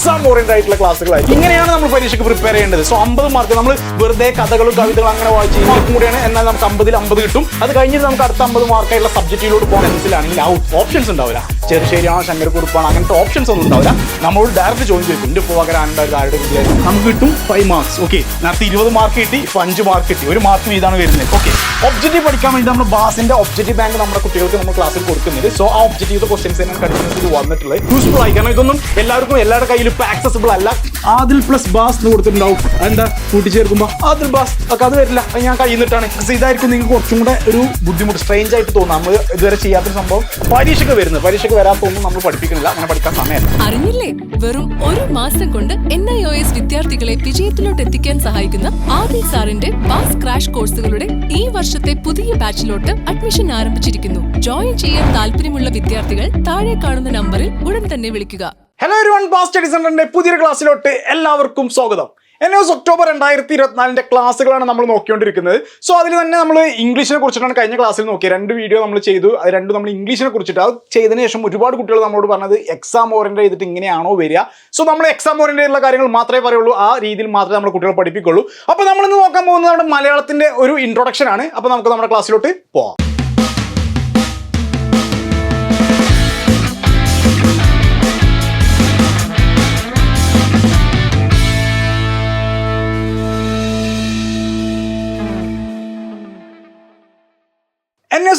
Exam orient ആയിട്ടുള്ള ക്ലാസ്സുകളായിരിക്കും ഇങ്ങനെയാണ് നമ്മൾ പരീക്ഷയ്ക്ക് പ്രിപ്പയർ ചെയ്യേണ്ടത്. സോ അമ്പത് മാർക്ക് നമ്മൾ വെറുതെ കഥകളും കവിതകളും അങ്ങനെ വായിച്ച് മാർക്കും കൂടിയാണ്. എന്നാൽ നമുക്ക് അമ്പതിൽ അമ്പത് കിട്ടും. അത് കഴിഞ്ഞിട്ട് നമുക്ക് അടുത്ത അമ്പത് മാർക്കായിട്ടുള്ള സബ്ജക്റ്റിലോട്ട് പോകാൻ മനസ്സിലാണെങ്കിൽ ആ ഓപ്ഷൻസ് ഉണ്ടാവില്ല. ചെറുശ്ശേരിയാണോ ശങ്കരക്കുറുപ്പാണോ. അങ്ങനത്തെ ഓപ്ഷൻസ് ഒന്നും ഉണ്ടാവില്ല. നമ്മളോട് ഡയറക്റ്റ് ചോദ്യം ചോദിക്കും. എന്റെ പകരം ആരുടെ ആരുടെ വിദ്യാർത്ഥി നമുക്ക് കിട്ടും ഫൈവ് മാർക്സ് ഓക്കെ നേരത്തെ ഇരുപത് മാർക്ക് കിട്ടി ഇപ്പൊ അഞ്ച് മാർക്ക് കിട്ടി. ഒരു മാർക്ക് ഇതാണ് വരുന്നത്. ഓക്കെ ഒബ്ജക്റ്റീവ് പഠിക്കാൻ വേണ്ടി നമ്മൾ ബാസിന്റെ ഒബ്ജക്റ്റീവ് ബാങ്ക് നമ്മുടെ കുട്ടികൾക്ക് നമ്മൾ ക്ലാസ്സിൽ കൊടുക്കുന്നുണ്ട് സോ ആ ഒബ്ജക്റ്റീവ് ക്വസ്റ്റ്യൻസ് തന്നെ കണ്ടിന്യൂസ് വന്നിട്ടുള്ളത്. യൂസ്ഫുൾ ആയി. കാരണം ഇതൊന്നും എല്ലാവർക്കും എല്ലാവരുടെ കയ്യിലും ഇപ്പൊ ആക്സസിബിൾ അല്ല. ആദിൽ പ്ലസ് ബാസ് എന്ന് കൊടുത്തിട്ടുണ്ടാവും. എന്താ കൂട്ടിച്ചേർക്കുമ്പോൾ ആദിൽ ബാസ്. ഒക്കെ അത് വരില്ല. ഞാൻ കഴിയുന്നിട്ടാണ് ഇതായിരിക്കും നിങ്ങൾക്ക് കുറച്ചും കൂടെ ഒരു ബുദ്ധിമുട്ട് സ്ട്രെയിഞ്ച് ആയിട്ട് തോന്നുന്നു നമ്മൾ ഇതുവരെ ചെയ്യാത്തൊരു സംഭവം പരീക്ഷയ്ക്ക് വരുന്നത്. പരീക്ഷയ്ക്ക് വരാത്തൊന്നും നമ്മൾ പഠിപ്പിക്കുന്നില്ല. അങ്ങനെ പഠിക്കാൻ സമയമല്ല. അറിഞ്ഞില്ലേ? വെറും ഒരു മാസം കൊണ്ട് എൻ ഐ ഒ എസ് വിദ്യാർത്ഥികളെ വിജയത്തിലോട്ട് എത്തിക്കാൻ സഹായിക്കുന്ന ആദിൽ സാറിന്റെ പാസ് ക്രാഷ് കോഴ്സുകളുടെ ഈ വർഷത്തെ പുതിയ ബാച്ചിലോട്ട് അഡ്മിഷൻ ആരംഭിച്ചിരിക്കുന്നു. ജോയിൻ ചെയ്യാൻ താല്പര്യമുള്ള വിദ്യാർത്ഥികൾ താഴെ കാണുന്ന നമ്പറിൽ ഉടൻ തന്നെ വിളിക്കുക. ഹലോ ഒരു വൺ പാസ് സ്റ്റഡി സെന്ററിന്റെ പുതിയൊരു ക്ലാസ്സിലോട്ട് എല്ലാവർക്കും സ്വാഗതം. എൻ ഒക്ടോബർ രണ്ടായിരത്തി ഇരുപത്തിനാലിന്റെ ക്ലാസ്സുകളാണ് നമ്മൾ നോക്കിക്കൊണ്ടിരിക്കുന്നത്. സോ അതിൽ തന്നെ നമ്മൾ ഇംഗ്ലീഷിനെ കുറിച്ചിട്ടാണ് കഴിഞ്ഞ ക്ലാസ്സിൽ നോക്കിയത്. രണ്ട് വീഡിയോ നമ്മൾ ചെയ്തു. അത് രണ്ടും നമ്മൾ ഇംഗ്ലീഷിനെ കുറിച്ചിട്ട്. അത് ചെയ്തതിന് ശേഷം ഒരുപാട് കുട്ടികൾ നമ്മളോട് പറഞ്ഞത് എക്സാം ഓറിയന്റ് ചെയ്തിട്ട് ഇങ്ങനെയാണോ വരിക. സോ നമ്മൾ എക്സാം ഓറിയന്റ് ചെയ്തുള്ള കാര്യങ്ങൾ മാത്രമേ പറയുള്ളൂ. ആ രീതിയിൽ മാത്രമേ നമ്മൾ കുട്ടികളെ പഠിപ്പിക്കുള്ളൂ. അപ്പോൾ നമ്മളിന്ന് നോക്കാൻ പോകുന്നത് നമ്മുടെ മലയാളത്തിന്റെ ഒരു ഇൻട്രൊഡക്ഷൻ ആണ്. അപ്പോൾ നമുക്ക് നമ്മുടെ ക്ലാസ്സിലോട്ട് പോവാം.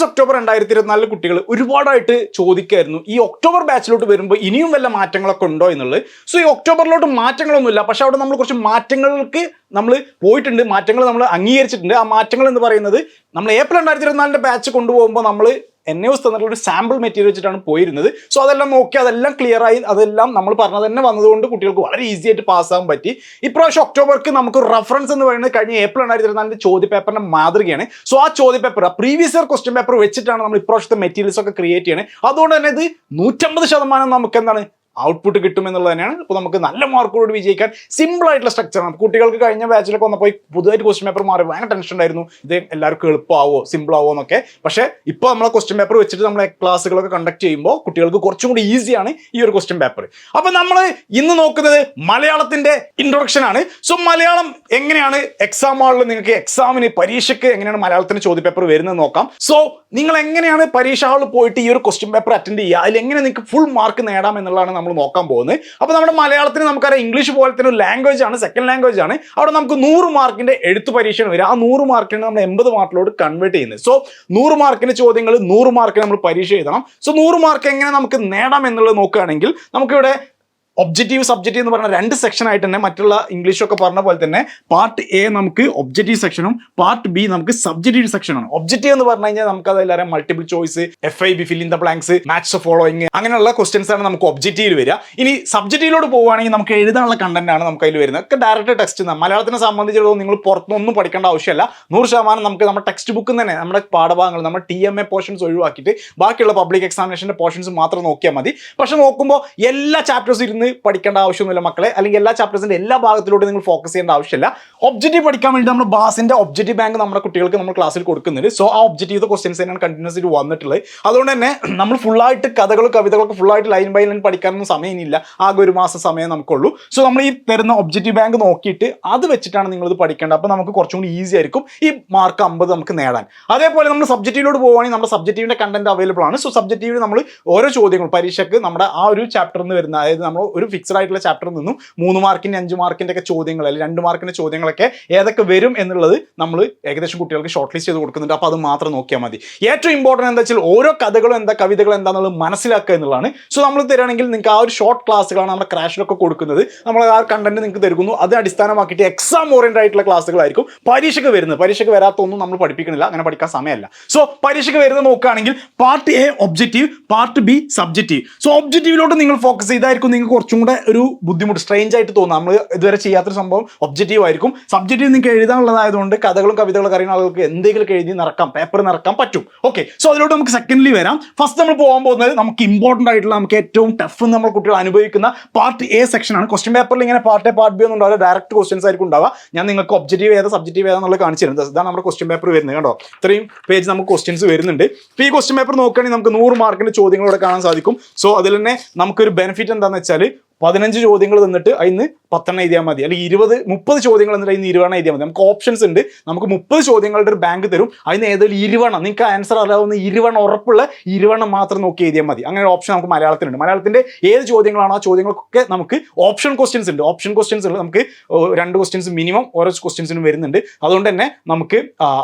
എസ് ഒക്ടോബർ രണ്ടായിരത്തി ഇരുപത്തിനാലിൽ കുട്ടികൾ ഒരുപാടായിട്ട് ചോദിക്കായിരുന്നു. ഈ ഒക്ടോബർ ബാച്ചിലോട്ട് വരുമ്പോൾ ഇനിയും വല്ല മാറ്റങ്ങളൊക്കെ ഉണ്ടോ എന്നുള്ളത്. സോ ഈ ഒക്ടോബറിലോട്ട് മാറ്റങ്ങളൊന്നുമില്ല. പക്ഷെ അവിടെ നമ്മൾ കുറച്ച് മാറ്റങ്ങൾക്ക് നമ്മൾ പോയിട്ടുണ്ട്. മാറ്റങ്ങൾ നമ്മൾ അംഗീകരിച്ചിട്ടുണ്ട്. ആ മാറ്റങ്ങൾ എന്ന് പറയുന്നത് നമ്മൾ ഏപ്രിൽ രണ്ടായിരത്തി ഇരുപത്തിനാലിന്റെ ബാച്ച് കൊണ്ടുപോകുമ്പോൾ നമ്മൾ എൻ എസ് തന്നിട്ടുള്ള ഒരു സാമ്പിൾ മെറ്റീരിയൽ വെച്ചിട്ടാണ് പോയിരുന്നത്. സോ അതെല്ലാം നോക്കി അതെല്ലാം ക്ലിയർ ആയി അതെല്ലാം നമ്മൾ പറഞ്ഞത് തന്നെ വന്നതുകൊണ്ട് കുട്ടികൾക്ക് വളരെ ഈസി ആയിട്ട് പാസ്സാകാൻ പറ്റി. ഇപ്രാവശ്യം ഒക്ടോബർക്ക് നമുക്ക് റഫറൻസ് എന്ന് പറയുന്നത് കഴിഞ്ഞ ഏപ്രിൽ രണ്ടായിരത്തി ഇരുപത്തിനാലിന്റെ ചോദ്യ പേപ്പറിന്റെ മാതൃകയാണ്. സോ ആ ചോദ്യ പേപ്പർ ആ പ്രീവിയസ് ഇയർ ക്വസ്റ്റ്യൻ പേപ്പർ വെച്ചിട്ടാണ് നമ്മൾ ഇപ്രാവശ്യത്തെ മെറ്റീരിയൽസ് ഒക്കെ ക്രിയേറ്റ് ചെയ്യണേ. അതുകൊണ്ട് തന്നെ ഇത് നൂറ്റമ്പത് ശതമാനം നമുക്ക് എന്താണ് ഔട്ട്പുട്ട് കിട്ടും എന്നുള്ളത് തന്നെയാണ്. അപ്പോൾ നമുക്ക് നല്ല മാർക്കോട് വിജയിക്കാൻ സിമ്പിൾ ആയിട്ടുള്ള സ്ട്രക്ചറാണ് കുട്ടികൾക്ക് കഴിഞ്ഞ ബാച്ചിലൊക്കെ വന്നപ്പോൾ പുതുതായിട്ട് ക്വസ്റ്റ്യൻ പേപ്പർ മാറി ഭയങ്കര ടെൻഷൻ ഉണ്ടായിരുന്നു. ഇത് എല്ലാവർക്കും എളുപ്പമാവോ സിമ്പിൾ ആവോ എന്നൊക്കെ. പക്ഷേ ഇപ്പോൾ നമ്മൾ ക്വസ്റ്റ്യൻ പേപ്പർ വെച്ചിട്ട് നമ്മളെ ക്ലാസ്സുകളൊക്കെ കണ്ടക്ട് ചെയ്യുമ്പോൾ കുട്ടികൾക്ക് കുറച്ചും കൂടി ഈസിയാണ് ഈ ഒരു ക്വസ്റ്റ്യൻ പേപ്പർ അപ്പോൾ നമ്മൾ ഇന്ന് നോക്കുന്നത് മലയാളത്തിന്റെ ഇൻട്രൊഡക്ഷൻ ആണ്. സോ മലയാളം എങ്ങനെയാണ് എക്സാം ഹാളിൽ നിങ്ങൾക്ക് എക്സാമിന് പരീക്ഷയ്ക്ക് എങ്ങനെയാണ് മലയാളത്തിന്റെ ചോദ്യ പേപ്പർ വരുന്നത് നോക്കാം. സോ നിങ്ങൾ എങ്ങനെയാണ് പരീക്ഷ ഹാളിൽ പോയിട്ട് ഈ ഒരു ക്വസ്റ്റ്യൻ പേപ്പർ അറ്റൻഡ് ചെയ്യുക? അതിൽ എങ്ങനെ നിങ്ങൾക്ക് ഫുൾ മാർക്ക് നേടാം എന്നുള്ളതാണ് നമ്മൾ നോക്കാൻ പോകുന്നത്. അപ്പോൾ നമ്മുടെ മലയാളത്തിന് നമുക്കറിയാം ഇംഗ്ലീഷ് പോലെ തന്നെ ലാംഗ്വേജ് ആണ് സെക്കൻഡ് ലാംഗ്വേജ് ആണ്. അവിടെ നമുക്ക് നൂറ് മാർക്കിന്റെ എഴുത്ത് പരീക്ഷയാണ് വരിക. ആ നൂറ് മാർക്കിന് നമ്മൾ എൺപത് മാർക്കിലോട്ട് കൺവേർട്ട് ചെയ്യുന്നത്. സോ നൂറ് മാർക്കിന്റെ ചോദ്യങ്ങൾ നൂറ് മാർക്കിന് നമ്മൾ പരീക്ഷ എഴുതണം. സോ നൂറ് മാർക്ക് എങ്ങനെ നമുക്ക് നേടാം എന്നുള്ളത് നോക്കുകയാണെങ്കിൽ നമുക്കിവിടെ ഒബ്ജക്റ്റീവ് സബ്ജക്റ്റീവ് എന്ന് പറഞ്ഞ രണ്ട് സെക്ഷൻ ആയിട്ട് തന്നെ മറ്റുള്ള ഇംഗ്ലീഷൊക്കെ പറഞ്ഞ പോലെ തന്നെ പാർട്ട് എ നമുക്ക് ഒബ്ജക്റ്റീവ് സെക്ഷനും പാർട്ട് ബി നമുക്ക് സബ്ജക്റ്റീവ് സെക്ഷനാണ് ഒബ്ജക്റ്റീവ് എന്ന് പറഞ്ഞു കഴിഞ്ഞാൽ നമുക്ക് അതെല്ലാവരും multiple choice F I B fill in the blanks match following അങ്ങനെയുള്ള ക്വസ്റ്റ്യൻസ് ആണ് നമുക്ക് ഒബ്ജക്റ്റീവിൽ വരിക. ഇനി സബ്ജക്റ്റീവിലോട് പോവുകയാണെങ്കിൽ നമുക്ക് എഴുതാനുള്ള കണ്ടന്റ് ആണ് നമുക്ക് അതിൽ വരുന്നത്. ഒക്കെ ഡയറക്റ്റ് ടെക്സ്റ്റ് മലയാളത്തിനെ സംബന്ധിച്ചിടത്തോളം നിങ്ങൾ പുറത്തൊന്നും പഠിക്കേണ്ട ആവശ്യമില്ല. നൂറ് ശതമാനം നമുക്ക് നമ്മുടെ ടെക്സ്റ്റ് ബുക്ക് തന്നെ നമ്മുടെ പാഠഭാഗങ്ങൾ നമ്മുടെ ടി എം എ പോർഷൻസ് ഒഴിവാക്കിയിട്ട് ബാക്കിയുള്ള പബ്ലിക് എക്സാമിനേഷന്റെ പോർഷൻസ് മാത്രം നോക്കിയാൽ മതി. പക്ഷെ നോക്കുമ്പോൾ എല്ലാ ചാപ്റ്റേഴ്സും ഇരുന്ന് പഠിക്കേണ്ട ആവശ്യമൊന്നുമില്ല മക്കളെ. അല്ലെങ്കിൽ എല്ലാ ചാപ്റ്റേഴ്സിന്റെ എല്ലാ ഭാഗത്തിലൂടെ നിങ്ങൾ ഫോക്കസ് ചെയ്യേണ്ട ആവശ്യമില്ല. ഒബ്ജക്റ്റീവ് പഠിക്കാൻ വേണ്ടി നമ്മൾ ബാസിന്റെ ഒബ്ജക്റ്റീവ് ബാങ്ക് നമ്മുടെ കുട്ടികൾക്ക് നമ്മൾ ക്ലാസ്സിൽ കൊടുക്കുന്നുണ്ട്. സോ ആ ഒബ്ജക്റ്റീവ് ക്വസ്റ്റ്യൻസ് തന്നെയാണ് കണ്ടിന്യൂസ് ആയിട്ട് വന്നിട്ടുള്ളത്. അതുകൊണ്ട് തന്നെ നമ്മൾ ഫുള്ളായിട്ട് കഥകളും കവിതകളൊക്കെ ഫുള്ളായിട്ട് ലൈൻ ബൈ ലൈൻ പഠിക്കാനൊന്നും സമയമില്ല. ആകെ ഒരു മാസം സമയം നമുക്കുള്ളൂ. സോ നമ്മൾ ഈ തരുന്ന ഒബ്ജക്റ്റീവ് ബാങ്ക് നോക്കിയിട്ട് അത് വെച്ചിട്ടാണ് നിങ്ങൾ ഇത് പഠിക്കേണ്ടത്. അപ്പോൾ നമുക്ക് കുറച്ചും കൂടി ഈസി ആയിരിക്കും ഈ മാർക്ക് അമ്പത് നമുക്ക് നേടാൻ. അതേപോലെ നമ്മൾ സബ്ജക്റ്റീവിലോട്ട് പോവുകയാണെങ്കിൽ നമ്മുടെ സബ്ജക്റ്റീവിന്റെ കണ്ടന്റ് അവൈലബിൾ ആണ്. സോ സബ്ജക്റ്റീവിൽ നമ്മൾ ഓരോ ചോദ്യങ്ങൾ പരീക്ഷയ്ക്ക് നമ്മുടെ ആ ഒരു ചാപ്റ്ററിൽ നിന്ന് വരുന്ന അതായത് നമ്മൾ ഒരു ഫിക്സഡ് ആയിട്ടുള്ള ചാപ്റ്ററിൽ നിന്നും മൂന്ന് മാർക്കിന്റെ അഞ്ച് മാർക്കിന്റെ ഒക്കെ ചോദ്യങ്ങൾ അല്ലെങ്കിൽ രണ്ട് മാർക്കിന്റെ ചോദ്യങ്ങളൊക്കെ ഏതൊക്കെ വരും എന്നുള്ളത് നമ്മൾ ഏകദേശം കുട്ടികൾക്ക് ഷോർട്ട് ലിസ്റ്റ് ചെയ്ത് കൊടുക്കുന്നുണ്ട്. അപ്പോൾ അത് മാത്രം നോക്കിയാൽ മതി. ഏറ്റവും ഇമ്പോർട്ടന്റ് എന്താ വെച്ചാൽ ഓരോ കഥകളും എന്താ കവിതകൾ എന്താണെന്നുള്ളത് മനസ്സിലാക്കുക എന്നുള്ളതാണ്. സോ നമ്മൾ തരികയാണെങ്കിൽ നിങ്ങൾക്ക് ആ ഒരു ഷോർട്ട് ക്ലാസ്സുകളാണ് നമ്മുടെ ക്രാഷിലൊക്കെ കൊടുക്കുന്നത്. നമ്മൾ ആ കണ്ടന്റ് നിങ്ങൾക്ക് തരുന്നു. അത് അടിസ്ഥാനമാക്കിയിട്ട് എക്സാം ഓറിയന്റഡ് ആയിട്ടുള്ള ക്ലാസ്സുകളായിരിക്കും പരീക്ഷയ്ക്ക് വരുന്നത്. പരീക്ഷയ്ക്ക് വരാത്തൊന്നും നമ്മൾ പഠിപ്പിക്കുന്നില്ല അങ്ങനെ പഠിക്കാൻ സമയമല്ല. സോ പരീക്ഷയ്ക്ക് വരുന്നത് നോക്കുകയാണെങ്കിൽ part A objective part B subjective so ഒബ്ജക്റ്റീവിലോട്ട് നിങ്ങൾ ഫോക്കസ് ചെയ്തായിരിക്കും നിങ്ങൾക്ക് കുറച്ചും കൂടെ ഒരു ബുദ്ധിമുട്ട് സ്ട്രെയിഞ്ച് ആയിട്ട് തോന്നും. നമ്മൾ ഇതുവരെ ചെയ്യാത്തൊരു സംഭവം ഒബ്ജക്റ്റീവ് ആയിരിക്കും. സബ്ജക്റ്റീവ് നിങ്ങൾക്ക് എഴുതാനുള്ളതായതുകൊണ്ട് കഥകളും കവിതകളും അറിയുന്ന ആളുകൾക്ക് എന്തെങ്കിലും എഴുതി നിറക്കാം പേപ്പർ നിറക്കാൻ പറ്റും. ഓക്കെ സോ അതിലോട്ട് നമുക്ക് സെക്കൻഡ്ലി വരാം. ഫസ്റ്റ് നമ്മൾ പോകാൻ പോകുന്നത് നമുക്ക് ഇമ്പോർട്ടന്റ് ആയിട്ടുള്ള നമുക്ക് ഏറ്റവും ടഫ് നമ്മൾ കുട്ടികൾ അനുഭവിക്കുന്ന പാർട്ട് എ സെക്ഷൻ ആണ്. ക്വസ്റ്റ്യൻ പേപ്പറിൽ ഇങ്ങനെ പാർട്ട് എ പാർട്ട് ബി ഒന്നും ഉണ്ടാവില്ല. ഡയറക്റ്റ് ക്വസ്റ്റ്യൻസ് ആയിരിക്കും ഉണ്ടാവുക. ഞാൻ നിങ്ങൾക്ക് ഒബ്ജക്റ്റീവ് ഏതാ സബ്ജക്റ്റീവ് ഏതാന്നുള്ളത് കാണിച്ചു തരുന്നത് ഇതാണ് നമ്മുടെ ക്വസ്റ്റ്യൻ പേപ്പർ വരുന്നത് കേട്ടോ ഇത്രയും പേജ് നമുക്ക് ക്വസ്റ്റ്യൻസ് വരുന്നുണ്ട്. ഇപ്പോൾ ഈ ക്വസ്റ്റ്യൻ പേപ്പർ നോക്കുകയാണെങ്കിൽ നമുക്ക് നൂറ് മാർക്കിന്റെ ചോദ്യങ്ങളോടെ കാണാൻ സാധിക്കും. സോ അതിൽ തന്നെ നമുക്കൊരു ബെനിഫിറ്റ് എന്താണെന്ന് വെച്ചാൽ പതിനഞ്ച് ചോദ്യങ്ങൾ തന്നിട്ട് അതിന് പത്തെണ്ണം എഴുതിയാൽ മതി. അല്ലെങ്കിൽ ഇരുപത് മുപ്പത് ചോദ്യങ്ങൾ എന്നിട്ട് അതിന് ഇരുവെണ്ണം എഴുതിയാൽ മതി. നമുക്ക് ഓപ്ഷൻസ് ഉണ്ട്. നമുക്ക് മുപ്പത് ചോദ്യങ്ങളുടെ ഒരു ബാങ്ക് തരും. അതിന് ഏതെങ്കിലും ഇരുവണ്ണം. നിങ്ങൾക്ക് ആൻസർ അറിയാവുന്ന ഇരുവണ്ണം ഉറപ്പുള്ള ഇരുവണ്ണം മാത്രം നോക്കി എഴുതിയാൽ മതി. അങ്ങനെ ഒരു ഓപ്ഷൻ നമുക്ക് മലയാളത്തിലുണ്ട്. മലയാളത്തിന്റെ ഏത് ചോദ്യങ്ങളാണോ ആ ചോദ്യങ്ങൾക്കൊക്കെ നമുക്ക് ഓപ്ഷൻ ക്വസ്റ്റ്യൻസ് ഉണ്ട്. ഓപ്ഷൻ ക്വസ്റ്റ്യൻസ് ഉള്ളത് നമുക്ക് രണ്ട് ക്വസ്റ്റ്യൻസ് മിനിമം ഓരോ ക്വസ്റ്റ്യൻസിനും വരുന്നുണ്ട്. അതുകൊണ്ട് തന്നെ നമുക്ക്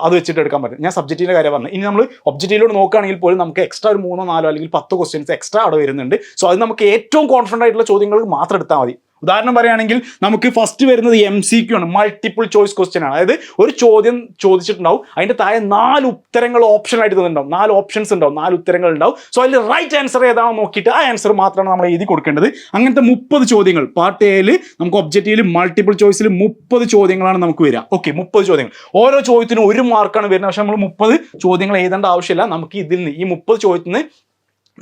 അത് വെച്ചിട്ട് എടുക്കാൻ പറ്റും. ഞാൻ സബ്ജക്റ്റിന്റെ കാര്യം പറഞ്ഞു ഇനി നമ്മൾ ഒബ്ജക്റ്റീവിലോട് നോക്കുകയാണെങ്കിൽ പോലും നമുക്ക് എക്സ്ട്രാ ഒരു മൂന്നോ നാലോ അല്ലെങ്കിൽ പത്ത് ക്വസ്റ്റ്യൻസ് എക്സ്ട്രാ അവിടെ വരുന്നുണ്ട്. സോ അത് നമുക്ക് ഏറ്റവും കോൺഫിഡന്റ് ആയിട്ടുള്ള ചോദ്യങ്ങൾ മാത്രം എടുത്താൽ മതി. ഉദാഹരണം പറയുകയാണെങ്കിൽ നമുക്ക് ഫസ്റ്റ് വരുന്നത് എം സി ക്യു ആണ് മൾട്ടിപ്പിൾ ചോയ്സ് ക്വസ്റ്റ്യൻ ആണ്. അതായത് ഒരു ചോദ്യം ചോദിച്ചിട്ടുണ്ടാവും അതിന്റെ താഴെ നാല് ഉത്തരങ്ങൾ ഓപ്ഷൻ ആയിട്ട് തന്നിട്ടുണ്ടാവും നാല് ഓപ്ഷൻസ് ഉണ്ടാവും നാല് ഉത്തരങ്ങൾ ഉണ്ടാവും. സോ അതിൽ റൈറ്റ് ആൻസർ ഏതാണോ നോക്കിയിട്ട് ആ ആൻസർ മാത്രമാണ് നമ്മൾ എഴുതി കൊടുക്കേണ്ടത്. അങ്ങനത്തെ മുപ്പത് ചോദ്യങ്ങൾ പാർട്ട് എയിൽ നമുക്ക് ഒബ്ജക്റ്റീവിൽ മൾട്ടിപ്പിൾ ചോയ്സിൽ മുപ്പത് ചോദ്യങ്ങളാണ് നമുക്ക് വരിക. ഓക്കെ മുപ്പത് ചോദ്യങ്ങൾ. ഓരോ ചോദ്യത്തിനും ഒരു മാർക്കാണ് വരുന്നത്. പക്ഷെ നമ്മൾ മുപ്പത് ചോദ്യങ്ങൾ എഴുതേണ്ട ആവശ്യമില്ല. നമുക്ക് ഇതിൽ നിന്ന് ഈ മുപ്പത് ചോദ്യത്തിന്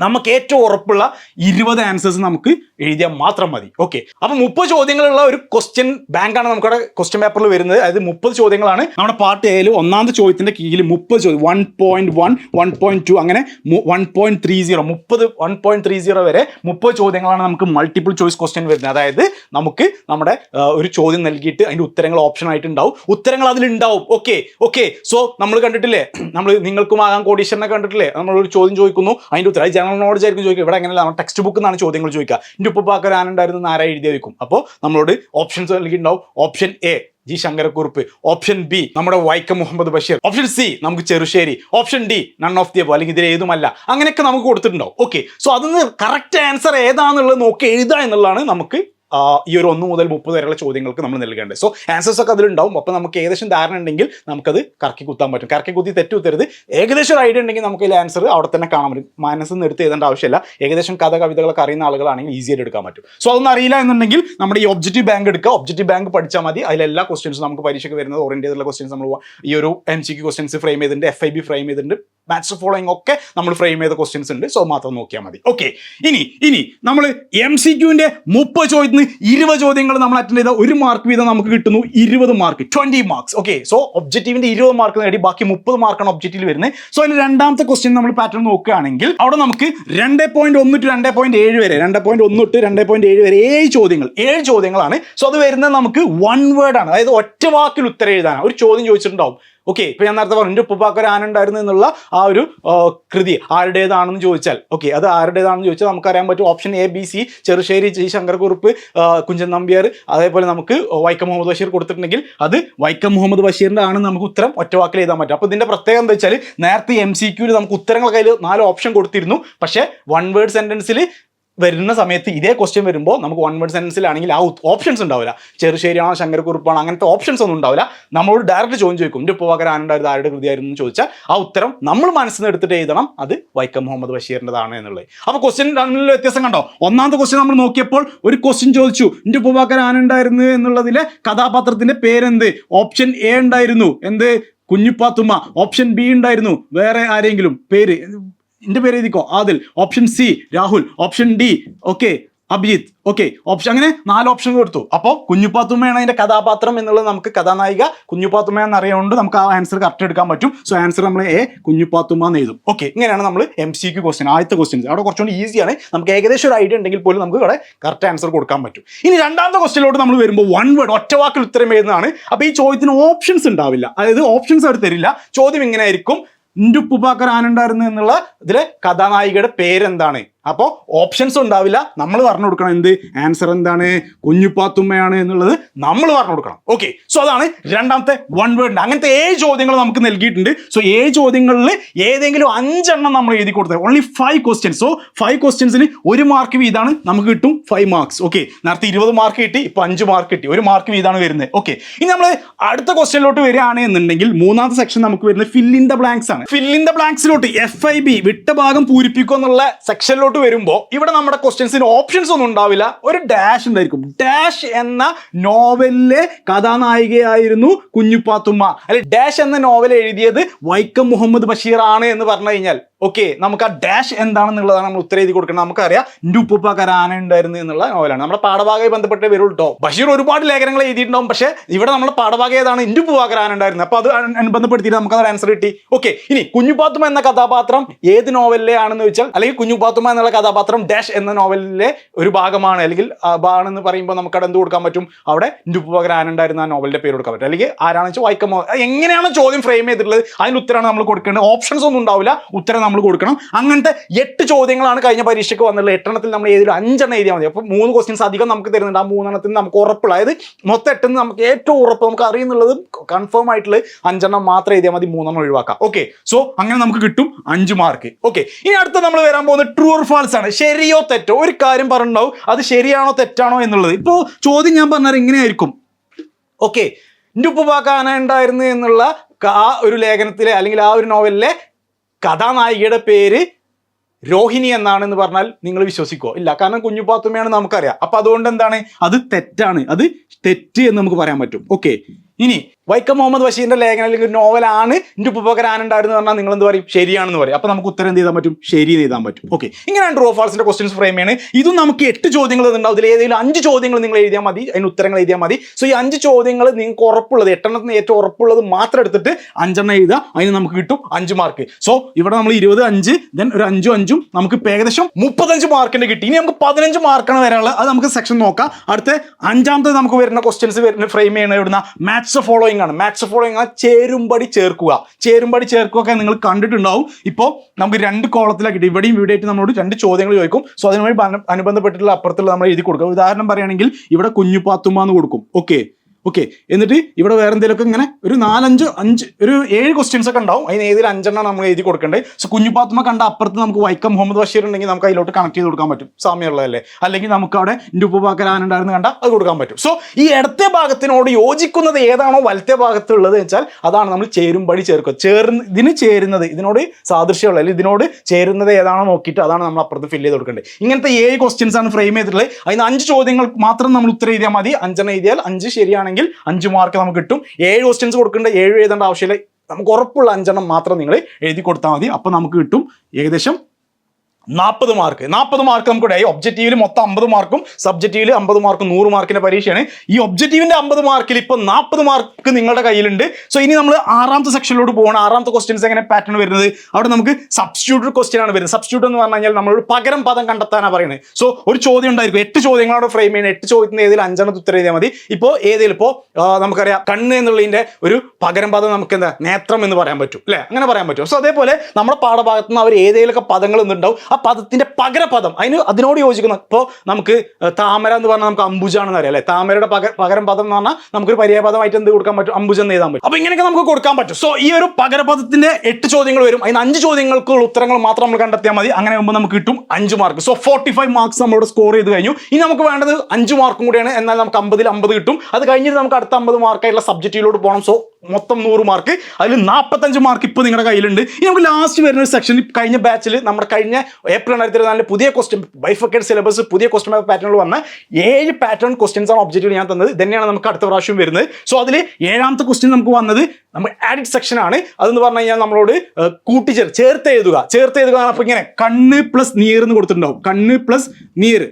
നമുക്ക് ഏറ്റവും ഉറപ്പുള്ള ഇരുപത് ആൻസേഴ്സ് നമുക്ക് എഴുതിയാൽ മാത്രം മതി. ഓക്കെ അപ്പൊ മുപ്പത് ചോദ്യങ്ങളുള്ള ഒരു ക്വസ്റ്റ്യൻ ബാങ്കാണ് നമുക്കവിടെ ക്വസ്റ്റ്യൻ പേപ്പറിൽ വരുന്നത്. അതായത് മുപ്പത് ചോദ്യങ്ങളാണ്. നമ്മുടെ പാർട്ട് എയിൽ ഒന്നാമത്തെ ചോദ്യത്തിന്റെ കീഴിൽ മുപ്പത് ചോദ്യം one point one one point two അങ്ങനെ വൺ പോയിന്റ് ത്രീ സീറോ മുപ്പത് വൺ പോയിന്റ് ത്രീ സീറോ വരെ മുപ്പത് ചോദ്യങ്ങളാണ് നമുക്ക് മൾട്ടിപ്പിൾ ചോയ്സ് ക്വസ്റ്റ്യൻ വരുന്നത്. അതായത് നമുക്ക് നമ്മുടെ ഒരു ചോദ്യം നൽകിയിട്ട് അതിന്റെ ഉത്തരങ്ങൾ ഓപ്ഷൻ ആയിട്ട് ഉണ്ടാവും. ഉത്തരങ്ങൾ അതിലുണ്ടാവും ഓക്കെ ഓക്കെ സോ നമ്മൾ കണ്ടിട്ടില്ലേ? നമ്മൾ നിങ്ങൾക്കും ആകാം കോടീശ്വരനെ കണ്ടിട്ടില്ലേ? നമ്മൾ ഒരു ചോദ്യം ചോദിക്കുന്നു അതിന്റെ ഉത്തരം നോളജ് ആയിരിക്കും ചോദിക്കുക ഇവിടെ എങ്ങനെയല്ല? നമ്മുടെ ടെക്സ്റ്റ് ബുക്ക് എന്നാണ് ചോദ്യങ്ങൾ ചോദിക്കുക. എന്റെ ഉപ്പപ്പാക്കർ ആനുണ്ടായിരുന്നു നാരായ ആരാ എഴുതി വയ്ക്കും അപ്പോൾ നമ്മളോട് options നൽകിയിട്ടുണ്ടാവും. Option A G Sankarakurup. Option B നമ്മുടെ വൈക്കം മുഹമ്മദ് ബഷീർ. ഓപ്ഷൻ സി നമുക്ക് Cherusseri. Option D none of the above അല്ലെങ്കിൽ ഇതിൽ ഏതുമല്ല. അങ്ങനെയൊക്കെ നമുക്ക് കൊടുത്തിട്ടുണ്ടാവും. ഓക്കെ സോ അതിന് കറക്റ്റ് ആൻസർ ഏതാണെന്നുള്ളത് നോക്കി എഴുതുക എന്നുള്ളതാണ് നമുക്ക് ഈ ഒരു ഒന്ന് മുതൽ മുപ്പത് വരെയുള്ള ചോദ്യങ്ങൾക്ക് നമ്മൾ നൽകേണ്ടത്. സോ ആൻസേഴ്സ് ഒക്കെ അതിലുണ്ടാവും. അപ്പോൾ നമുക്ക് ഏകദേശം ധാരണ ഉണ്ടെങ്കിൽ നമുക്കത് കറക്കി കുത്താൻ പറ്റും. കറക്കി കുത്തി തെറ്റു കുത്തരുത് ഏകദേശം ഒരു ഐഡിയ ഉണ്ടെങ്കിൽ നമുക്ക് ഇതിൽ ആൻസർ അവിടെ തന്നെ കാണാൻ പറ്റും. മനസ്സിൽ എടുത്ത് എഴുതേണ്ട ആവശ്യമില്ല. ഏകദേശം കഥ കവിതകളൊക്കെ അറിയുന്ന ആളുകളാണെങ്കിൽ ഈസി ആയിട്ട് എടുക്കാൻ പറ്റും. സോ അതൊന്നും അറിയില്ല എന്നുണ്ടെങ്കിൽ നമ്മുടെ ഈ ഒബ്ജക്റ്റീവ് ബാങ്ക് എടുക്കുക. ഒബ്ജക്റ്റീവ് ബാങ്ക് പഠിച്ചാൽ മതി. അതിലെല്ലാ ക്വസ്റ്റ്യൻസും നമുക്ക് പരീക്ഷയ്ക്ക് വരുന്നത് ഓറിയന്റ് ഉള്ള ക്വസ്റ്റ്യൻസ് നമ്മൾ ഈ ഒരു എം സി ക്വസ്റ്റ്യൻസ് ഫ്രെയിം ചെയ്തിട്ടുണ്ട് എഫ് ഐ ബി ഫ്രെയിം ചെയ്തിട്ടുണ്ട് മാത്സ് ഫോളോയിങ് ഒക്കെ നമ്മൾ ഫ്രെയിം ചെയ്ത ക്വസ്റ്റ്യൻസ് ഉണ്ട്. സോ മാത്രം നോക്കിയാൽ മതി. ഓക്കെ ഇനി ഇനി നമ്മൾ എം സി ക്യുവിന്റെ മുപ്പത് ചോദ്യത്തിന് ഇരുപത് ചോദ്യങ്ങൾ നമ്മൾ അറ്റൻഡ് ചെയ്ത ഒരു മാർക്ക് വീതം നമുക്ക് കിട്ടുന്നു ഇരുപത് mark twenty marks okay so ഒബ്ജക്റ്റീവിന്റെ ഇരുപത് മാർക്ക് നേടി ബാക്കി മുപ്പത് മാർക്കാണ് ഒബ്ജക്റ്റീവ് വരുന്നത്. സോ അതിൽ രണ്ടാമത്തെ ക്വസ്റ്റ്യൻ നമ്മൾ പാറ്റേൺ നോക്കുകയാണെങ്കിൽ അവിടെ നമുക്ക് രണ്ട് പോയിന്റ് ഒന്ന് ടു രണ്ട് പോയിന്റ് ഏഴ് വരെ രണ്ട് പോയിന്റ് ഒന്ന് ടു രണ്ട് പോയിന്റ് ഏഴ് വരെ ഏഴ് ചോദ്യങ്ങൾ ഏഴ് ചോദ്യങ്ങളാണ്. സോ അത് വരുന്നത് നമുക്ക് വൺ വേർഡ് ആണ്. അതായത് ഒറ്റ വാക്കിൽ ഉത്തരം എഴുതാനാണ്. ഒരു ചോദ്യം ചോദിച്ചിട്ടുണ്ടാവും. ഓക്കെ ഇപ്പൊ ഞാൻ നേരത്തെ പറഞ്ഞു എന്റെ ഉപ്പുപ്പാക്കൊരു ആനുണ്ടായിരുന്നു എന്നുള്ള ആ ഒരു കൃതി. ആരുടേതാണെന്ന് ചോദിച്ചാൽ ഓക്കെ അത് ആരുടേതാണെന്ന് ചോദിച്ചാൽ നമുക്കറിയാൻ പറ്റും option A B C Cherusseri G Sankarakurup Kunchan Nambiar അതേപോലെ നമുക്ക് വൈക്കം മുഹമ്മദ് ബഷീർ കൊടുത്തിട്ടുണ്ടെങ്കിൽ അത് വൈക്കം മുഹമ്മദ് ബഷീറിന്റെ ആണെന്ന് നമുക്ക് ഉത്തരം ഒറ്റവാക്കിൽ എഴുതാൻ പറ്റും. അപ്പോൾ ഇതിന്റെ പ്രത്യേകത എന്താ വെച്ചാൽ നേരത്തെ എം സി ക്യൂവിൽ നമുക്ക് ഉത്തരങ്ങൾ കയ്യിൽ നാല് ഓപ്ഷൻ കൊടുത്തിരുന്നു. പക്ഷേ വൺ വേർഡ് സെന്റൻസിൽ വരുന്ന സമയത്ത് ഇതേ ക്വസ്റ്റ്യൻ വരുമ്പോൾ നമുക്ക് വൺ വേർഡ് സെന്റൻസിലാണെങ്കിൽ ആ ഓപ്ഷൻസ് ഉണ്ടാവില്ല. ചെറുശ്ശേരിയാണോ ശങ്കരക്കുറിപ്പാണോ അങ്ങനത്തെ ഓപ്ഷൻസ് ഒന്നും ഉണ്ടാവില്ല. നമ്മളോട് ഡയറക്റ്റ് ചോദ്യം ചോദിക്കും. എന്റെ ഉപ്പവാക്കർ ആരുടെ കൃതിയായിരുന്നു എന്ന് ചോദിച്ചാൽ ആ ഉത്തരം നമ്മൾ മനസ്സിൽ നിന്ന് എടുത്തിട്ട് എഴുതണം. അത് വൈക്കം മുഹമ്മദ് ബഷീറിന്റെതാണ് എന്നുള്ളത്. അപ്പോൾ ക്വസ്റ്റ്യൻ തമ്മിൽ വ്യത്യാസം കണ്ടോ? ഒന്നാമത്തെ ക്വസ്റ്റ്യൻ നമ്മൾ നോക്കിയപ്പോൾ ഒരു ക്വസ്റ്റ്യൻ ചോദിച്ചു. എന്റെ ഉപ്പവാക്കർ എന്നുള്ളതിലെ കഥാപാത്രത്തിന്റെ പേരെന്ത്? ഓപ്ഷൻ എ ഉണ്ടായിരുന്നു. എന്ത്? കുഞ്ഞുപ്പാത്തുമ്മ. ഓപ്ഷൻ ബി ഉണ്ടായിരുന്നു. വേറെ ആരെങ്കിലും? പേര്? എന്റെ പേര് എഴുതിക്കോ? Adil. Option C Rahul. Option D okay Abhijith. Okay option അങ്ങനെ നാല് ഓപ്ഷൻ കൊടുത്തു അപ്പോൾ കുഞ്ഞുപാത്തുമ്മയാണ് അതിന്റെ കഥാപാത്രം എന്നുള്ളത് നമുക്ക് കഥാനായിക കുഞ്ഞുപാത്തുമ്മ എന്ന് അറിയുകൊണ്ട് നമുക്ക് ആ ആൻസർ കറക്റ്റ് എടുക്കാൻ പറ്റും. സോ ആൻസർ നമ്മൾ എ കുഞ്ഞുപാത്തുമ്മ എന്ന് എഴുതും. ഓക്കെ ഇങ്ങനെയാണ് നമ്മൾ എം സി ക്യു ക്വസ്റ്റ്യൻ ആദ്യത്തെ ക്വസ്റ്റ്യൻസ് അവിടെ കുറച്ചുകൂടി ഈസിയാണ് നമുക്ക് ഏകദേശം ഒരു ഐഡിയ ഉണ്ടെങ്കിൽ പോലും നമുക്ക് ഇവിടെ കറക്റ്റ് ആൻസർ കൊടുക്കാൻ പറ്റും. ഇനി രണ്ടാമത്തെ ക്വസ്റ്റ്യനിലോട്ട് നമ്മൾ വരുമ്പോൾ വൺ വേർഡ് ഒറ്റ വാക്കിൽ ഉത്തരം എഴുതുന്നതാണ്. അപ്പോൾ ഈ ചോദ്യത്തിന് ഓപ്ഷൻസ് ഉണ്ടാവില്ല. അതായത് ഓപ്ഷൻസ് അവർ തരില്ല. ചോദ്യം ഇങ്ങനെ ആയിരിക്കും. എന്റെ ഉപ്പുപാക്കർ ആനുണ്ടായിരുന്നു എന്നുള്ള ഇതിലെ കഥാനായികയുടെ പേരെന്താണ്? അപ്പോൾ ഓപ്ഷൻസ് ഉണ്ടാവില്ല. നമ്മൾ പറഞ്ഞു കൊടുക്കണം എന്ത്? ആൻസർ എന്താണ്? കുഞ്ഞുപ്പാത്തുമ്മയാണ് എന്നുള്ളത് നമ്മൾ പറഞ്ഞു കൊടുക്കണം. ഓക്കെ സോ അതാണ് രണ്ടാമത്തെ വൺ വേർഡ് അങ്ങനത്തെ ഏഴ് ചോദ്യങ്ങൾ നമുക്ക് നൽകിയിട്ടുണ്ട്. സോ ഏഴ് ചോദ്യങ്ങളിൽ ഏതെങ്കിലും അഞ്ചെണ്ണം നമ്മൾ എഴുതി കൊടുത്തത് only five questions so five ക്വസ്റ്റ്യൻസിന് ഒരു മാർക്ക് വീതാണ് നമുക്ക് കിട്ടും ഫൈവ് മാർക്സ് ഓക്കെ നേരത്തെ ഇരുപത് മാർക്ക് കിട്ടി ഇപ്പം അഞ്ച് മാർക്ക് കിട്ടി. ഒരു മാർക്ക് വീതാണ് വരുന്നത്. ഓക്കെ ഇനി നമ്മൾ അടുത്ത ക്വസ്റ്റ്യനിലോട്ട് വരികയാണ് എന്നുണ്ടെങ്കിൽ മൂന്നാമത്തെ സെക്ഷൻ നമുക്ക് വരുന്നത് ഫിൽ ഇൻ ദ ബ്ലാങ്ക്സ് ആണ്. ഫിൽ ഇൻ ദ ബ്ലാങ്ക്സിലോട്ട് എഫ് ഐ ബി വിട്ട ഭാഗം പൂരിപ്പിക്കുക എന്നുള്ള സെക്ഷനിലോട്ട് വരുമ്പോൾ ഇവിടെ നമ്മുടെ ക്വസ്റ്റ്യൻസിന് ഓപ്ഷൻസ് ഒന്നും ഉണ്ടാവില്ല. ഒരു ഡാഷ് ഉണ്ടായിരിക്കും. ഡാഷ് എന്ന നോവലിലെ കഥാനായികയായിരുന്നു കുഞ്ഞുപാത്തുമ്മ. അല്ലെ ഡാഷ് എന്ന നോവൽ എഴുതിയത് വൈക്കം മുഹമ്മദ് ബഷീർ ആണ് എന്ന് പറഞ്ഞു കഴിഞ്ഞാൽ ഓക്കെ നമുക്ക് ആ ഡാഷ് എന്താണെന്നുള്ളതാണ് നമ്മൾ ഉത്തരം എഴുതി കൊടുക്കണം നമുക്കറിയാം ഉപ്പുപ്പ കരാന ഉണ്ടായിരുന്നു എന്നുള്ള നോവലാണ് നമ്മുടെ പാഠഭാഗമായി ബന്ധപ്പെട്ട് വരുള്ളൂ കേട്ടോ ബഷീർ ഒരുപാട് ലേഖനങ്ങൾ എഴുതിയിട്ടുണ്ടാവും. പക്ഷേ ഇവിടെ നമ്മൾ പാഠഭാഗം ഏതാണ്? ഉപ്പുപ്പ കരാന ഉണ്ടായിരുന്നത് അപ്പോൾ അത് ബന്ധപ്പെടുത്തിയിട്ട് നമുക്ക് ആൻസർ കിട്ടി. ഓക്കെ ഇനി കുഞ്ഞുപാത്തുമ്മ എന്ന കഥാപാത്രം ഏത് നോവലിലെ ആണെന്ന് വെച്ചാൽ അല്ലെങ്കിൽ കുഞ്ഞുപാത്തുമ്മ എന്നുള്ള എന്നുള്ള കഥാപാത്രം ഡാഷ് എന്ന നോവലിലെ ഒരു ഭാഗമാണ്. അല്ലെങ്കിൽ ഭാഗമെന്ന് പറയുമ്പോൾ നമുക്ക് അവിടെ എന്ത് കൊടുക്കാൻ പറ്റും? അവിടെ ഉപകരം ആനുണ്ടായിരുന്ന ആ നോവലിന്റെ പേര് കൊടുക്കാൻ പറ്റും. അല്ലെങ്കിൽ ആരാണെന്ന് വെച്ചാൽ വൈക്കമോ എങ്ങനെയാണ് ചോദ്യം ഫ്രെയിം ചെയ്തിട്ടുള്ളത്? അതിന് ഉത്തരമാണ് നമ്മൾ കൊടുക്കേണ്ടത്. ഓപ്ഷൻസ് ഒന്നും ഉണ്ടാവില്ല. ഉത്തരം നമ്മൾ കൊടുക്കണം. അങ്ങനത്തെ എട്ട് ചോദ്യങ്ങളാണ് കഴിഞ്ഞ പരീക്ഷയ്ക്ക് വന്നിട്ടുള്ളത്. എട്ടെണ്ണത്തിൽ നമ്മൾ ഏതൊരു അഞ്ചെണ്ണം എഴുതിയാൽ മതി. അപ്പോൾ മൂന്ന് ക്വസ്റ്റ്യൻസ് അധികം നമുക്ക് തരുന്നുണ്ട്. ആ മൂന്നെണ്ണത്തിൽ നമുക്ക് ഉറപ്പുള്ള അതായത് മൊത്തം എട്ടെന്ന് നമുക്ക് ഏറ്റവും ഉറപ്പ് നമുക്ക് അറിയുന്നുള്ളത് കൺഫേം ആയിട്ടുള്ള അഞ്ചെണ്ണം മാത്രം എഴുതിയാൽ മതി. മൂന്നെണ്ണം ഒഴിവാക്കാം. ഓക്കെ സോ അങ്ങനെ നമുക്ക് കിട്ടും. അഞ്ച് മാർക്ക് ഓക്കെ ഇനി അടുത്ത നമ്മൾ വരാൻ പോകുന്നത് ട്രൂ ഓർ ഫാൾസ് ആണ് ശരിയോ തെറ്റോ? ഒരു കാര്യം പറഞ്ഞിട്ടുണ്ടാവും. അത് ശരിയാണോ തെറ്റാണോ എന്നുള്ളത്. ഇപ്പോൾ ചോദ്യം ഞാൻ പറഞ്ഞാൽ ഇങ്ങനെയായിരിക്കും. ഓക്കെ. എന്റെ ഉപ്പുപാക്കാന ഉണ്ടായിരുന്നു എന്നുള്ള ആ ഒരു ലേഖനത്തിലെ അല്ലെങ്കിൽ ആ ഒരു നോവലിലെ കഥാനായികയുടെ പേര് രോഹിണി എന്നാണെന്ന് പറഞ്ഞാൽ നിങ്ങൾ വിശ്വസിക്കോ ഇല്ല. കാരണം കുഞ്ഞുപാത്തുമ്മയാണ് നമുക്കറിയാം. അപ്പൊ അതുകൊണ്ട് എന്താണ്? അത് തെറ്റാണ്. അത് തെറ്റ് എന്ന് നമുക്ക് പറയാൻ പറ്റും. ഓക്കെ. ഇനി വൈക്കം മുഹമ്മദ് ബഷീറിന്റെ ലേഖനം അല്ലെങ്കിൽ നോവലാണ് എന്റെ ഉപകരാനുണ്ടായിരുന്നു പറഞ്ഞാൽ നിങ്ങൾ എന്ത് പറയും? ശരിയാണെന്ന് പറയും. അപ്പൊ നമുക്ക് ഉത്തരം എന്ത് ചെയ്താൻ പറ്റും? ശരി എന്ന് പറ്റും. ഓക്കെ ഇങ്ങനെയാണ് ട്രൂ ഫാൾസിന്റെ ക്വസ്റ്റ്യൻസ് ഫ്രെയിം ആണ് ഇതും നമുക്ക് എട്ട് ചോദ്യങ്ങൾ ഉണ്ടാവും ഇതിൽ ഏതെങ്കിലും അഞ്ച് ചോദ്യങ്ങൾ നിങ്ങൾ എഴുതിയാൽ മതി. അതിന് ഉത്തരങ്ങൾ എഴുതിയാൽ മതി. സോ ഈ അഞ്ച് ചോദ്യങ്ങൾ നിങ്ങൾക്ക് ഉറപ്പുള്ളത് എട്ടെണ്ണത്തിന് ഏറ്റവും ഉറപ്പുള്ളത് മാത്രം എടുത്തിട്ട് അഞ്ചെണ്ണം എഴുതുക. അതിന് നമുക്ക് കിട്ടും അഞ്ച് മാർക്ക് സോ ഇവിടെ നമ്മൾ ഇരുപത് അഞ്ച് ദെൻ ഒരു അഞ്ചും അഞ്ചും നമുക്ക് ഏകദേശം മുപ്പത്തഞ്ച് മാർക്കിന്റെ കിട്ടി. ഇനി നമുക്ക് പതിനഞ്ച് മാർക്കാണ് വരാനുള്ളത്. അത് നമുക്ക് സെക്ഷൻ നോക്കാം. അടുത്ത അഞ്ചാമത്തെ നമുക്ക് വരുന്ന ക്വസ്റ്റ്യൻസ് വരുന്ന ഫ്രെയിം ചെയ്യണ. ഇവിടുന്ന മാത്സ് ഫോളോയിങ് ആണ്. മാക്സ് ഫോളോയിങ് ആണ് ചേരുംപടി ചേർക്കുക. ചേരുംപടി ചേർക്കുക ഒക്കെ നിങ്ങൾ കണ്ടിട്ടുണ്ടാവും. ഇപ്പോൾ നമുക്ക് രണ്ട് കോളത്തിലാക്കിയിട്ട് ഇവിടെയും ഇവിടെയായിട്ട് നമ്മളോട് രണ്ട് ചോദ്യങ്ങൾ ചോദിക്കും. സോ അതിനുമായി ബന്ധ- അനുബന്ധപ്പെട്ടിട്ടുള്ള അപ്പുറത്തുള്ള നമ്മൾ എഴുതി കൊടുക്കുക ഉദാഹരണം പറയുകയാണെങ്കിൽ ഇവിടെ കുഞ്ഞുപാത്തുമ്മ എന്ന് കൊടുക്കും. ഓക്കെ ഓക്കെ എന്നിട്ട് ഇവിടെ വേറെ എന്തെങ്കിലുമൊക്കെ ഇങ്ങനെ ഒരു നാലഞ്ച് അഞ്ച് ഒരു ഏഴ് ക്വസ്റ്റ്യൻസ് ഒക്കെ ഉണ്ടാവും. അതിന് ഏതിൽ അഞ്ചെണ്ണം നമ്മൾ എഴുതി കൊടുക്കേണ്ടത്. സോ കുഞ്ഞുപാത്തുമ്മ കണ്ട അപ്പുറത്ത് നമുക്ക് വൈക്കം മുഹമ്മദ് ബഷീർ ഉണ്ടെങ്കിൽ നമുക്ക് അതിലോട്ട് കണക്ട് ചെയ്ത് കൊടുക്കാൻ പറ്റും. സാമ്യമുള്ളതല്ലേ? അല്ലെങ്കിൽ നമുക്ക് അവിടെ എന്റെ ഉണ്ടായിരുന്നു കണ്ട അത് കൊടുക്കാൻ പറ്റും. സോ ഈ ഇടത്തെ ഭാഗത്തിനോട് യോജിക്കുന്നത് ഏതാണോ വലത്തെ ഭാഗത്തുള്ളത് വെച്ചാൽ അതാണ് നമ്മൾ ചേരുംപടി ചേർക്കുക. ചേർന്ന് ഇതിന് ചേരുന്നത് ഇതിനോട് സാദൃശ്യമുള്ള അല്ലെങ്കിൽ ഇതിനോട് ചേരുന്നത് ഏതാണോ നോക്കിയിട്ട് അതാണ് നമ്മൾ അപ്പുറത്ത് ഫില്ല് ചെയ്ത് കൊടുക്കേണ്ടത്. ഇങ്ങനത്തെ ഏഴ് ക്വസ്റ്റ്യൻസ് ആണ് ഫ്രെയിം ചെയ്തിട്ടുള്ളത്. അതിന് അഞ്ച് ചോദ്യങ്ങൾ മാത്രം നമ്മൾ ഉത്തരം എഴുതിയാൽ മതി. അഞ്ചെണ്ണം എഴുതിയാൽ അഞ്ച് ശരിയാണെങ്കിൽ അഞ്ച് മാർക്ക് നമുക്ക് കിട്ടും. ഏഴ് ക്വസ്റ്റ്യൻസ് കൊടുക്കേണ്ട ഏഴ് എഴുതേണ്ട ആവശ്യമില്ല. നമുക്ക് ഉറപ്പുള്ള അഞ്ചെണ്ണം മാത്രം നിങ്ങൾ എഴുതി കൊടുത്താൽ മതി. അപ്പോൾ നമുക്ക് കിട്ടും. ഏകദേശം നാൽപ്പത് മാർക്ക് നാൽപ്പത് മാർക്ക് നമുക്ക് ഈ ഒബ്ജക്റ്റീവിൽ മൊത്തം അമ്പത് മാർക്കും സബ്ജക്റ്റീവിൽ അമ്പത് മാർക്കും നൂറ് മാർക്കിന്റെ പരീക്ഷയാണ്. ഈ ഒബ്ജക്റ്റീവിന്റെ അമ്പത് മാർക്കിൽ ഇപ്പോൾ നാൽപ്പത് മാർക്ക് നിങ്ങളുടെ കയ്യിലുണ്ട്. സോ ഇനി നമ്മൾ ആറാമത്തെ സെക്ഷനിലോട്ട് പോകണം ആറാമത്തെ ക്വസ്റ്റ്യൻസ് എങ്ങനെ പാറ്റേൺ വരുന്നത്? അവിടെ നമുക്ക് സബ്സ്റ്റിറ്റ്യൂട്ട് ക്വസ്റ്റ്യൻ ആണ് വരുന്നത്. സബ്സ്റ്റിറ്റ്യൂട്ട് എന്ന് പറഞ്ഞു കഴിഞ്ഞാൽ നമ്മളൊരു പകരം പദം കണ്ടെത്താനാണ് പറയുന്നത് സോ ഒരു ചോദ്യം ഉണ്ടായിരിക്കും. എട്ട് ചോദ്യങ്ങളോട് ഫ്രെയിം ചെയ്യുന്നത്. എട്ട് ചോദ്യത്തിന് ഏതെങ്കിലും അഞ്ചെണ്ണത്ത് ഉത്തരം എഴുതിയാൽ മതി. ഇപ്പോൾ ഏതെങ്കിലും ഇപ്പോൾ നമുക്കറിയാം. കണ്ണ് എന്നുള്ളതിന്റെ ഒരു പകരം പദം നമുക്ക് എന്താ? നേത്രം എന്ന് പറയാൻ പറ്റും. അല്ലേ? അങ്ങനെ പറയാൻ പറ്റും. സോ അതേപോലെ നമ്മുടെ പാഠഭാഗത്ത് നിന്ന് അവർ ഏതെങ്കിലുമൊക്കെ പദങ്ങൾ ഉണ്ടാവും ആ പദത്തിന്റെ പകരപദം. അതിന് അതിനോട് യോജിക്കുന്ന. ഇപ്പോൾ നമുക്ക് താമര എന്ന് പറഞ്ഞാൽ നമുക്ക് അമ്പുജാണെന്ന് അറിയാം അല്ലേ? താമരയുടെ പക പകരം പദം എന്ന് പറഞ്ഞാൽ നമുക്കൊരു പര്യായപദമായിട്ട് എന്ത് കൊടുക്കാൻ പറ്റും? അംബുജം എന്ന് എഴുതാൻ പറ്റും. അപ്പൊ ഇങ്ങനെയൊക്കെ നമുക്ക് കൊടുക്കാൻ പറ്റും. സോ ഈ ഒരു പകരപദത്തിന്റെ എട്ട് ചോദ്യങ്ങൾ വരും. അതിന് അഞ്ച് ചോദ്യങ്ങൾക്കുള്ള ഉത്തരങ്ങൾ മാത്രം നമ്മൾ കണ്ടെത്തിയാൽ മതി. അങ്ങനെ ആകുമ്പോൾ നമുക്ക് കിട്ടും അഞ്ച് mark so forty five marks നമ്മളോട് സ്കോർ ചെയ്ത് കഴിഞ്ഞു. ഇനി നമുക്ക് വേണ്ടത് അഞ്ച് മാർക്കും കൂടിയാണ്. എന്നാൽ നമുക്ക് അമ്പതിൽ അമ്പത് കിട്ടും. അത് കഴിഞ്ഞിട്ട് നമുക്ക് അടുത്ത അമ്പത് മാർക്കായിട്ടുള്ള സബ്ജക്റ്റിലോട്ട് പോകണം സോ മൊത്തം നൂറ് മാർക്ക് അതിൽ നാൽപ്പത്തഞ്ച് മാർക്ക് ഇപ്പോൾ നിങ്ങളുടെ കയ്യിലുണ്ട്. ഇനി നമുക്ക് ലാസ്റ്റ് വരുന്ന ഒരു സെക്ഷൻ കഴിഞ്ഞ ബാച്ചിൽ നമ്മുടെ കഴിഞ്ഞ ഏപ്രിൽ രണ്ടായിരത്തി ഇരുപത്തിനാലിൽ പുതിയ ക്വസ്റ്റ്യൻ ബൈഫക്കേഡ് സിലബസ് പുതിയ ക്വസ്റ്റ്യൻ പേപ്പർ വന്ന ഏഴ് പാറ്റേൺ ക്വസ്റ്റ്യൻസ് ആണ് ഒബ്ജക്റ്റീവ് ഞാൻ തന്നത്. തന്നെയാണ് നമുക്ക് അടുത്ത പ്രാവശ്യം വരുന്നത്. സോ അതിൽ ഏഴാമത്തെ ക്വസ്റ്റ്യൻ നമുക്ക് വന്നത് നമ്മൾ ആഡിറ്റ് സെക്ഷൻ ആണ്. അതെന്ന് പറഞ്ഞു കഴിഞ്ഞാൽ നമ്മളോട് കൂട്ടിച്ചേർ ചേർത്ത് എഴുതുക. ചേർത്ത് എഴുതുക അപ്പോൾ ഇങ്ങനെ കണ്ണ് പ്ലസ് നീർ എന്ന് കൊടുത്തിട്ടുണ്ടാവും. കണ്ണ് പ്ലസ് നീർ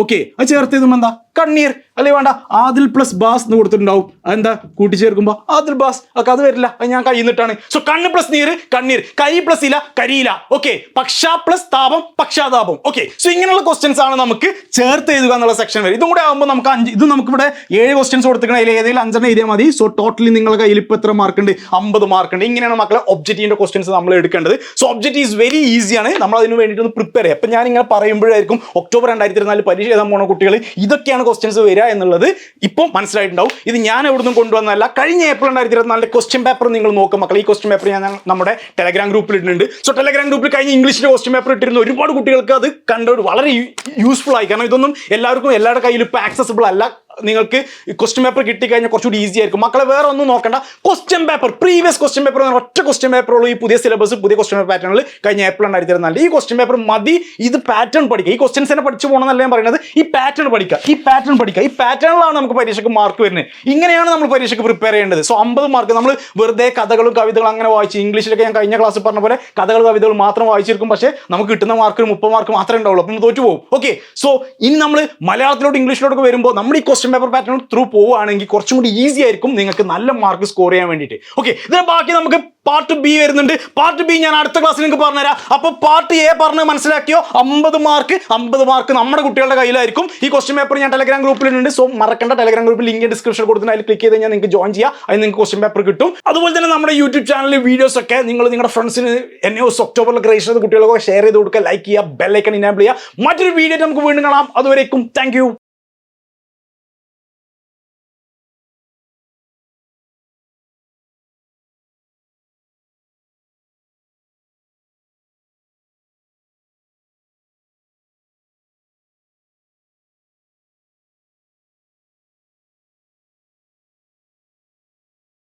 ഓക്കെ അത് ചേർത്ത് എഴുതുമ്പോൾ എന്താ? കണ്ണീർ. അല്ലെ വേണ്ട? ആദിൽ പ്ലസ് ബാസ് എന്ന് കൊടുത്തിട്ടുണ്ടാവും. അതെന്താ? കൂട്ടിച്ചേർക്കുമ്പോൾ ആദിൽ ബാസ്. ഒക്കെ അത് വരില്ല. അത് ഞാൻ കൈ നിട്ടാണ് സോ കണ്ണ് പ്ലസ് നീര് കണ്ണീർ. കൈ പ്ലസ് ഇല കരിയില. ഓക്കെ പക്ഷ പ്ലസ് താപം പക്ഷാതാപം. ഓക്കെ സോ ഇങ്ങനെയുള്ള ക്വസ്റ്റ്യൻസ് ആണ് നമുക്ക് ചേർത്ത് എഴുതുക എന്നുള്ള സെക്ഷൻ വരും. ഇതും കൂടെ ആകുമ്പോൾ നമുക്ക് അഞ്ച് ഇത് നമുക്ക് ഇവിടെ ഏഴ് ക്വസ്റ്റ്യൻസ് കൊടുത്തിരിക്കണം അതിൽ ഏതെങ്കിലും അഞ്ചെണ്ണം എഴുതിയാൽ മതി. സോ ടോട്ടലി നിങ്ങളുടെ കയ്യിൽ ഇപ്പോൾ എത്ര മാർക്ക് ഉണ്ട്? അമ്പത് മാർക്ക് ഉണ്ട്. ഇങ്ങനെയാണ് മക്കളെ ഒബ്ജക്റ്റീവിന്റെ ക്വസ്റ്റ്യൻസ് നമ്മൾ എടുക്കേണ്ടത്. സോ ഒബ്ജക്റ്റ് ഈസ് വെരി ഈസിയാണ് നമ്മൾ അതിന് വേണ്ടിയിട്ട് ഒന്ന് പ്രിപ്പയർ ചെയ്യുക അപ്പം ഞാൻ ഇങ്ങനെ പറയുമ്പോഴായിരിക്കും ഒക്ടോബർ രണ്ടായിരത്തി ഇരുപത്തിനാല് പരീക്ഷ എഴുതാൻ പോണ കുട്ടികൾ ഇതൊക്കെയാണ് ക്വസ്റ്റ്യൻസ് വരിക എന്നുള്ളത് ഇപ്പം മനസ്സിലായിട്ടുണ്ടാവും. ഇത് ഞാൻ എവിടുന്നും കൊണ്ടുവന്നതല്ല. കഴിഞ്ഞ ഏപ്രിൽ രണ്ടായിരത്തി ഇരുപത്തിനാലിലെ ക്വസ്റ്റ്യൻ പേപ്പർ നിങ്ങൾ നോക്കും മക്കൾ ഈ ക്വസ്റ്റ്യൻ പേപ്പർ ഞാൻ നമ്മുടെ ടെലഗ്രാം ഗ്രൂപ്പിൽ ഇട്ടിട്ടുണ്ട്. സോ ടെലഗ്രാം ഗ്രൂപ്പിൽ കഴിഞ്ഞ ഇംഗ്ലീഷിലെ ക്വസ്റ്റ്യൻ പേപ്പർ ഇട്ടിരുന്ന ഒരുപാട് കുട്ടികൾക്ക് അത് കണ്ട വളരെ യൂസ്ഫുൾ ആയി. കാരണം ഇതൊന്നും എല്ലാവർക്കും എല്ലാവരുടെ കയ്യിലും ഇപ്പോൾ ആക്സസിബിൾ അല്ല. നിങ്ങൾക്ക് ക്വസ്റ്റ്യൻ പേപ്പർ കിട്ടിക്കഴിഞ്ഞാൽ കുറച്ചുകൂടി ഈസി ആയിരിക്കും. മക്കളെ വേറെ ഒന്നും നോക്കണ്ട. Question paper previous question paper ഒറ്റ ക്വസ്റ്റ്യൻ പേപ്പർ ഉള്ളൂ. ഈ പുതിയ സിലബസ് പുതിയ ക്വസ്റ്റ്യൻ പേപ്പർ പാറ്റേണിൽ കഴിഞ്ഞ ഏപ്രിൽ രണ്ടായിരത്തി ഇരുപത്തിനാല് ഈ ക്വസ്റ്റ്യൻ പേപ്പർ മതി ഇത് പാറ്റേൺ പഠിക്കുക. ഈ ക്വസ്റ്റ്യൻസ് തന്നെ പഠിച്ചു പോകണമെന്നല്ല ഞാൻ പറയുന്നത് ഈ പാറ്റേൺ പഠിക്കുക. ഈ പാറ്റേൺ പഠിക്കുക. ഈ പാറ്റേണിലാണ് നമുക്ക് പരീക്ഷയ്ക്ക് മാർക്ക് വരുന്നത്. ഇങ്ങനെയാണ് നമ്മൾ പരീക്ഷയ്ക്ക് പ്രിപ്പയർ ചെയ്യേണ്ടത്. സോ അമ്പത് മാർക്ക് നമ്മൾ വെറുതെ കഥകളും കവിതകളും അങ്ങനെ വായിച്ച് ഇംഗ്ലീഷിലൊക്കെ ഞാൻ കഴിഞ്ഞ ക്ലാസ്സിൽ പറഞ്ഞ പോലെ കഥകൾ കവിതകൾ മാത്രം വായിച്ചിരിക്കും. പക്ഷേ നമുക്ക് കിട്ടുന്ന മാർക്ക് മുപ്പത് മാർക്ക് മാത്രമേ ഉണ്ടാവുള്ളൂ. അപ്പം തോറ്റു പോകും ഓക്കെ സോ ഇനി നമ്മൾ മലയാളത്തിലോട്ട് ഇംഗ്ലീഷിലോട്ടൊക്കെ വരുമ്പോൾ നമ്മൾ ഈ question question paper pattern through പോവുകയാണെങ്കിൽ കുറച്ചും കൂടി ഈസി ആയിരിക്കും നിങ്ങൾക്ക് നല്ല മാർക്ക് സ്കോർ ചെയ്യാൻ വേണ്ടിയിട്ട്. ഓക്കെ ഇതിന് ബാക്കി നമുക്ക് പാർട്ട് ബി വരുന്നുണ്ട്. പാർട്ട് ബി ഞാൻ അടുത്ത ക്ലാസ്സിൽ നിങ്ങൾക്ക് പറഞ്ഞുതരാം. അപ്പോൾ പാർട്ട് എ പറഞ്ഞ് മനസ്സിലാക്കിയോ? അമ്പത് മാർക്ക് അമ്പത് മാർക്ക് നമ്മുടെ കുട്ടികളുടെ കയ്യിലായിരിക്കും. ഈ ക്വസ്റ്റ്യൻ പേപ്പർ ഞാൻ ടെലഗ്രാം ഗ്രൂപ്പിലുണ്ട് സോ മറക്കേണ്ട ടെലഗ്രാം ഗ്രൂപ്പിൽ ലിങ്ക് ഡിസ്ക്രിപ്ഷൻ കൊടുത്തിട്ട് അതിൽ ക്ലിക്ക് ചെയ്ത് കഴിഞ്ഞാൽ നിങ്ങൾക്ക് ജോയിൻ ചെയ്യാം. അതിന് നിങ്ങൾക്ക് ക്വസ്റ്റ്യൻ പേപ്പർ കിട്ടും. അതുപോലെ തന്നെ നമ്മുടെ യൂട്യൂബ് ചാനലിൽ വീഡിയോസ് ഒക്കെ നിങ്ങൾ നിങ്ങളുടെ ഫ്രണ്ട്സിന് എന്നെ ഒക്ടോബറിൽ ക്രേഷൻ ചെയ്ത കുട്ടികളൊക്കെ ഷെയർ ചെയ്ത് കൊടുക്കുക. ലൈക്ക് ചെയ്യുക ബെല്ലൈക്കൺ ഇനാബിൾ ചെയ്യുക. മറ്റൊരു വീഡിയോ നമുക്ക് വീണ്ടും കാണാം. അതുവരേക്കും താങ്ക്